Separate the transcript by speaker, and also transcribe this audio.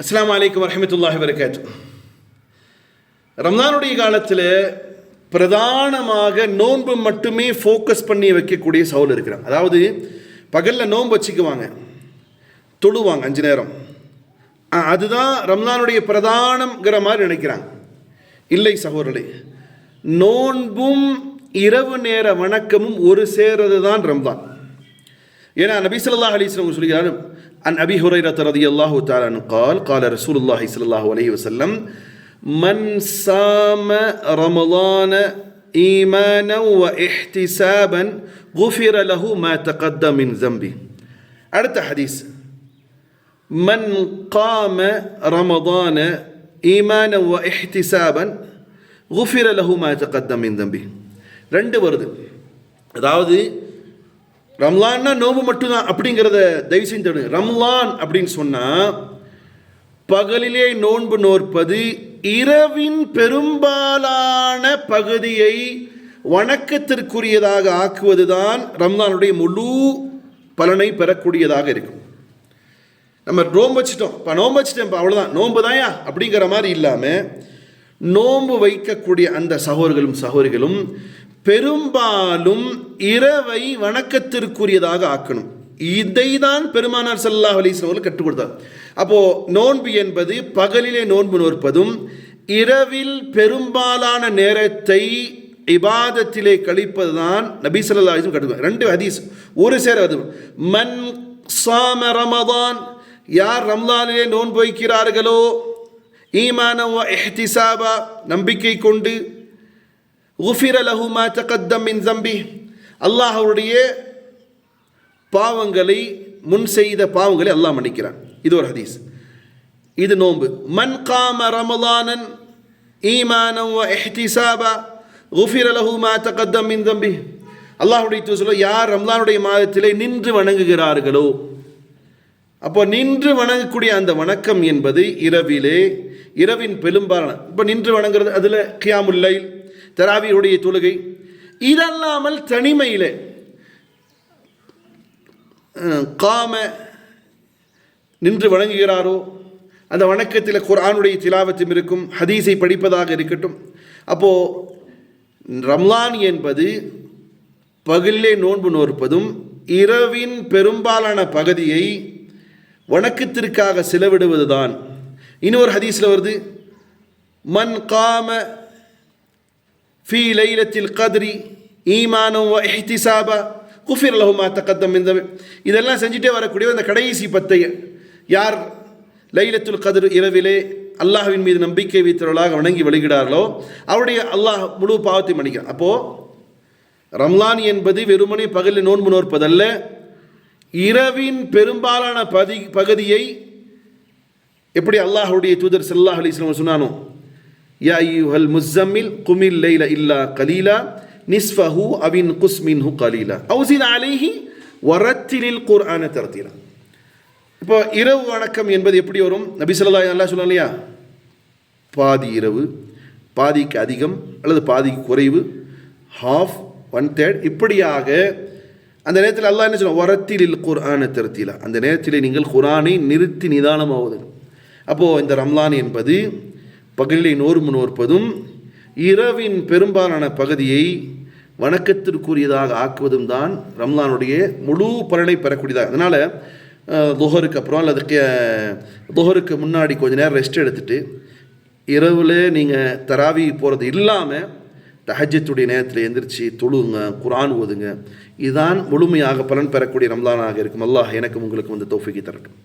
Speaker 1: அஸ்லாம் வலைக்கம் வரமத்துல்லாஹி வரகாத்து ரம்ஜானுடைய காலத்தில் பிரதானமாக நோன்பு மட்டுமே ஃபோக்கஸ் பண்ணி வைக்கக்கூடிய சவுல் இருக்கிறாங்க. அதாவது பகலில் நோன்பு வச்சுக்குவாங்க. தொழுவாங்க அஞ்சு நேரம். அதுதான் ரம்ஜானுடைய பிரதானங்கிற மாதிரி நினைக்கிறாங்க. இல்லை சகோதரர்களே நோன்பும் இரவு நேர வணக்கமும் ஒரு சேரது தான் ரம்தான் ஏன்னா நபி ஸல்லல்லாஹு அலைஹி வஸல்லம் சொல்கிறார் அன் அபி ஹுரைரத் ரலியல்லாஹு தஆலா அன்ஹு قال قال رسول الله صلى الله عليه وسلم من صام رمضان ايمانا واحتسابا غفر له ما تقدم من ذنبه அடுத்த ஹதீஸ் من قام رمضان ايمانا واحتسابا غفر له ما تقدم من ذنبه ரெண்டு வருது அதாவது ரம்லான்னா நோம்பு மட்டும்தான் அப்படிங்கிறத தயவு செஞ்சு ரம்லான் அப்படின்னு சொன்னால் பகலிலே நோன்பு நோற்பது இரவின் பெரும்பாலான பகுதியை வணக்கத்திற்குரியதாக ஆக்குவதுதான் ரம்லானுடைய முழு பலனை பெறக்கூடியதாக இருக்கும். நம்ம நோம்பு வச்சிட்டோம். இப்போ நோன்பு வச்சிட்டேன் இப்போ அவ்வளோதான் நோம்பு தாயா அப்படிங்கிற மாதிரி இல்லாமல் நோன்பு வைக்கக்கூடிய அந்த சகோதரர்களும் சகோதரிகளும் பெரும்பாலும் இரவை வணக்கத்திற்குரியதாக ஆக்கணும். இதை தான் பெருமானார் சல்லா அலைஹி கற்றுக் கொடுத்தார். அப்போது நோன்பு என்பது பகலிலே நோன்பு நோற்பதும் இரவில் பெரும்பாலான நேரத்தை இபாதத்திலே கழிப்பது தான் நபி ஸல்லல்லாஹு அலைஹி கற்றுக் ரெண்டு ஹதீஸ் ஒரு சேர அது மன் சாம ரமதான் யார் ரம்லானிலே நோன்பு வைக்கிறார்களோ ஈமானம் எஹ்திசாபா நம்பிக்கை கொண்டு உஃபிர லஹு தகத்தம் மின் ஜம்பி பாவங்களை முன் செய்த பாவங்களை அல்லாஹ் மன்னிக்கிறான். இது ஒரு ஹதீஸ். இது நோன்பு. மன் காம ரமலானன் ஈமானம் வ உஃபிர லஹு தகத்தம் மின் தம்பி. அல்லாஹ்வுடைய சொல்ல யார் ரம்லானுடைய மாதத்திலே நின்று வணங்குகிறார்களோ அப்போ நின்று வணங்கக்கூடிய அந்த வணக்கம் என்பது இரவிலே இரவின் பெரும்பாலான இப்போ நின்று வணங்குறது அதில் கியாமுல்லைல் தராவியுடைய தொழுகை. இதல்லாமல் தனிமையில் காம நின்று வணங்குகிறாரோ அந்த வணக்கத்தில் குரானுடைய திலாவத்தும் இருக்கும் ஹதீஸை படிப்பதாக இருக்கட்டும். அப்போது ரம்லான் என்பது பகலிலே நோன்பு நோற்பதும் இரவின் பெரும்பாலான பகுதியை வணக்கத்திற்காக செலவிடுவதுதான். இன்னொரு ஹதீஸில் வருது மன் காம ஃபீ லைலத்தில் கத்ரி ஈமானோ வ இஹ்திசாபா குஃபிர் லஹு மா இந்த இதெல்லாம் செஞ்சுட்டே வரக்கூடிய அந்த கடைசி பத்தை யார் லைலத்துல் கதிர் இரவிலே அல்லாஹ்வின் மீது நம்பிக்கை வைத்தவர்களாக வணங்கி வழிகிறார்களோ அவருடைய அல்லாஹ் முழு பாவத்தை மன்னிக்கிறான் அப்போது ரம்லான் என்பது வெறுமனே பகலில் நோன்பு நோற்பதல்ல இரவின் பெரும்பாலான பதி பகுதியை எப்படி அல்லாஹுடைய தூதர் ஸல்லல்லாஹு அலைஹி சொன்னானோ யா அய்யுஹல் முஸம்மில் குமில் லைல இல்லா கலீலா நிஸ்ஃபஹு அவின் குஸ்மின் ஹு கலீலா அவுசின் அலைஹி வரத்திலில் குர்ஆன தரத்தீலா இப்போ இரவு வணக்கம் என்பது எப்படி வரும் நபி சொல்லா நல்லா சொல்லலாம் இல்லையா பாதி இரவு பாதிக்கு அதிகம் அல்லது பாதிக்கு குறைவு ஹாஃப் ஒன் தேர்ட் இப்படியாக அந்த நேரத்தில் அல்லாஹ் என்ன சொல்லுவோம் வரத்திலில் குர்ஆன தருத்திலா அந்த நேரத்தில் நீங்கள் குர்ஆனை நிறுத்தி நிதானமாவது அப்போது இந்த ரம்லான் என்பது பகலிலை நோர்மு நோற்பதும் இரவின் பெரும்பாலான பகுதியை வணக்கத்திற்குரியதாக ஆக்குவதும் தான் ரம்லானுடைய முழு பலனை பெறக்கூடியதாக. அதனால் துஹருக்கு அப்புறம் அல்லது துஹருக்கு முன்னாடி கொஞ்ச நேரம் ரெஸ்ட் எடுத்துட்டு இரவில் நீங்கள் தராவி போகிறது இல்லாமல் தஹஜத்துடைய நேரத்தில் எந்திரிச்சு தொழுங்க குரான் ஓதுங்க. இதுதான் முழுமையாக பலன் பெறக்கூடிய ரம்லானாக இருக்கும். அல்லாஹ் எனக்கு உங்களுக்கு வந்து தோஃபிக்கு தரட்டும்.